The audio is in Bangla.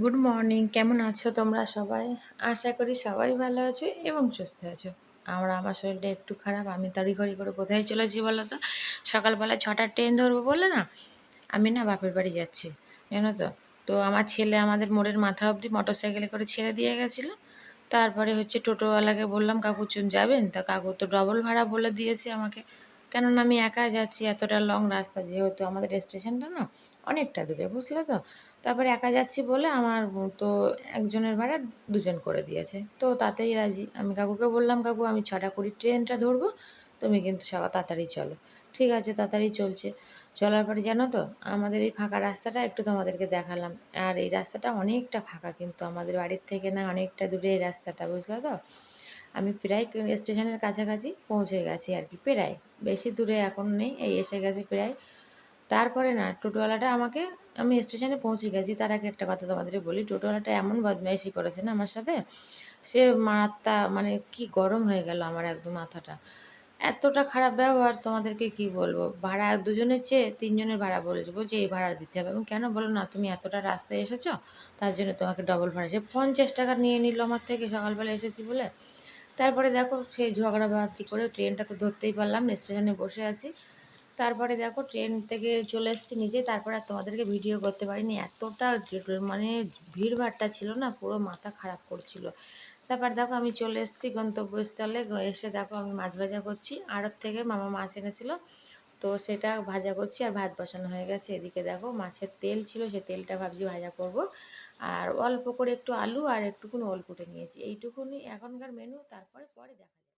গুড মর্নিং কেমন আছো তোমরা সবাই? আশা করি সবাই ভালো আছো এবং সুস্থ আছো। আমরা, আমার শরীরটা একটু খারাপ, আমি তাড়িঘড়ি করে কোথায় চলেছি বলো তো? সকালবেলা ছটার ট্রেন ধরবো বলে না? আমি না বাপের বাড়ি যাচ্ছি, জানো তো? তো আমার ছেলে আমাদের মোড়ের মাথা অবধি মোটর সাইকেলে করে ছেড়ে দিয়ে গেছিল। তারপরে হচ্ছে টোটোওয়ালাকে বললাম, কাকু চুন যাবেন? তা কাকু তো ডবল ভাড়া বলে দিয়েছে আমাকে। কেননা আমি একা যাচ্ছি, এতটা লং রাস্তা, যেহেতু আমাদের স্টেশনটা না অনেকটা দূরে, বুঝলে তো? তারপরে একা যাচ্ছি বলে আমার তো একজনের ভাড়া দুজন করে দিয়েছে। তো তাতেই রাজি। আমি কাকুকে বললাম, কাকু, আমি ছটা কুড়ি ট্রেনটা ধরবো, তুমি কিন্তু সবাই তাড়াতাড়ি চলো। ঠিক আছে, তাড়াতাড়ি চলছে। চলার পরে জানো তো, আমাদের এই ফাঁকা রাস্তাটা একটু তোমাদেরকে দেখালাম। আর এই রাস্তাটা অনেকটা ফাঁকা কিন্তু আমাদের বাড়ির থেকে না অনেকটা দূরে এই রাস্তাটা, বুঝলে তো? আমি প্রায় স্টেশনের কাছাকাছি পৌঁছে গেছি আর কি, প্রায়। বেশি দূরে এখন নেই, এই এসে গেছে প্রায় তারপরে না, টোটোওয়ালাটা আমাকে, আমি স্টেশনে পৌঁছে গেছি। তার আগে একটা কথা তোমাদের বলি, টোটোওয়ালাটা এমন বদমাইশি করেছে না আমার সাথে? সে মাথা মানে কি গরম হয়ে গেল আমার একদম মাথাটা। এতটা খারাপ ব্যবহার তোমাদেরকে কি বলব? ভাড়া এক দুজনের চেয়ে তিনজনের ভাড়া বলেছে। বলছে, এই ভাড়া দিতে হবে। এবং কেন বলো না, তুমি এতটা রাস্তায় এসেছ, তার জন্য তোমাকে ডবল ভাড়া। সে পঞ্চাশ টাকা নিয়ে নিল আমার থেকে, সকালবেলা এসেছি বলে। তারপরে দেখো, সেই ঝগড়া বাতি করে ট্রেনটা তো ধরতেই পারলাম না, স্টেশনে বসে আছি। তারপরে দেখো ট্রেন থেকে চলে এসেছি নিজে, তারপরে আর তোমাদেরকে ভিডিও করতে পারিনি। এতটা মানে ভিড়ভাড়টা ছিল না, পুরো মাথা খারাপ করছিল। তারপর দেখো আমি চলে এসেছি গন্তব্যস্থলে এসে দেখো আমি মাছ ভাজা করছি। আড়ত থেকে মামা মাছ এনেছিল, তো সেটা ভাজা করছি আর ভাত বসানো হয়ে গেছে। এদিকে দেখো মাছের তেল ছিল, সে তেলটা ভাবছি ভাজা করব। আর অল্প করে একটু আলু আর একটুকুন ওল কুটে নিয়েছি। এইটুকুনি এখনকার মেনু তারপরে পরে দেখা